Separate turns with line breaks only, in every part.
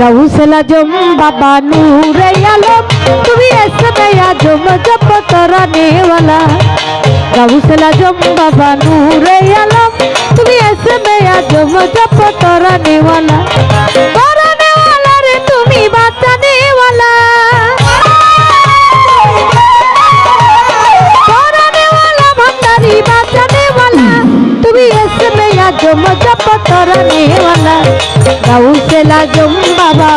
গাউসলা জম বাবা নূরে আলম তুমি এসে নয়া জম জপ তোরা নেওয়ালা গাউসলা জম বাবা নূরে আলম তুমি এসে নয়া জম জপ তোরা নেওয়ালা জপ তোরা নেওয়ালা গাউসেলা জম বাবা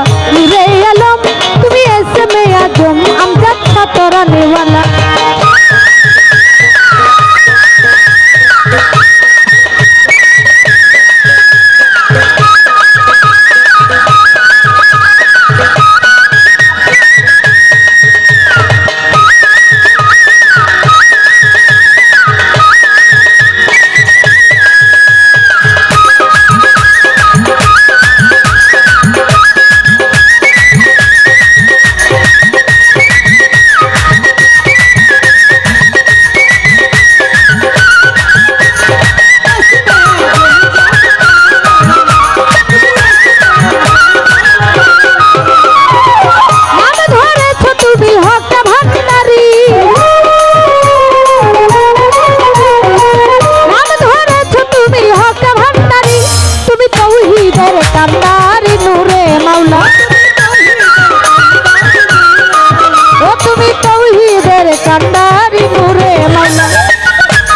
তৌহিদের কান্দারি মুরে মাওলা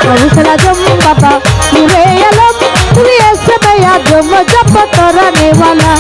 কৌশলা জম বাবা মুরে আলম তুমি এসে মেয়া জম জপ তোরা নেওয়ালা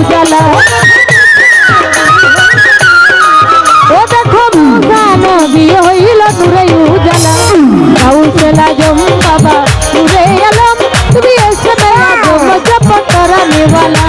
উজালা ও দেখো মৌসা নবী হইল নূরে উজালা। গাউসেলা জম বাবা তুমি এসে মেয়া জম নেওয়ালা।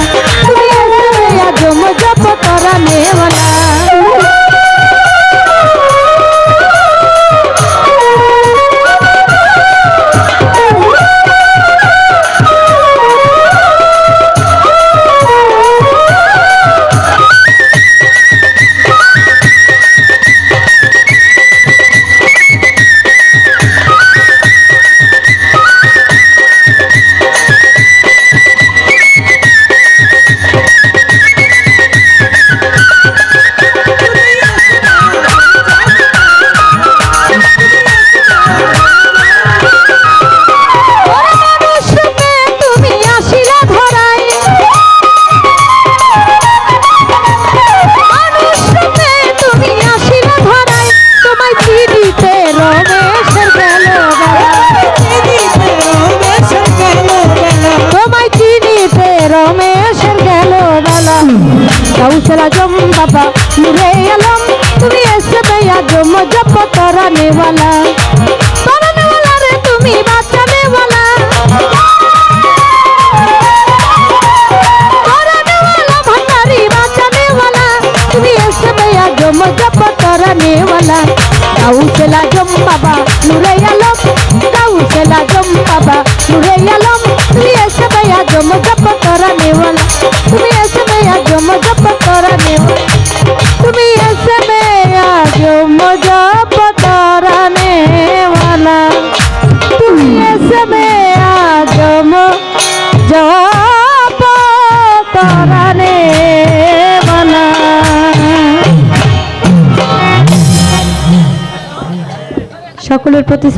বাবা নুরে আলম তুমি এসে বেয়া জম জপ তোরা নেওয়ালা। তোরা নেওয়ালা রে, তুমি বাচ্চা নেওয়ালা। তোরা নেওয়ালা ভান্ডারি বাচ্চা নেওয়ালা। তুমি এসে বেয়া জম জপ তোরা নেওয়ালা। কাউসেলা জম বাবা নুরে আলম কাউসেলা জম বাবা নুরে আলম তুমি এসে বেয়া জপ সকলের প্রতি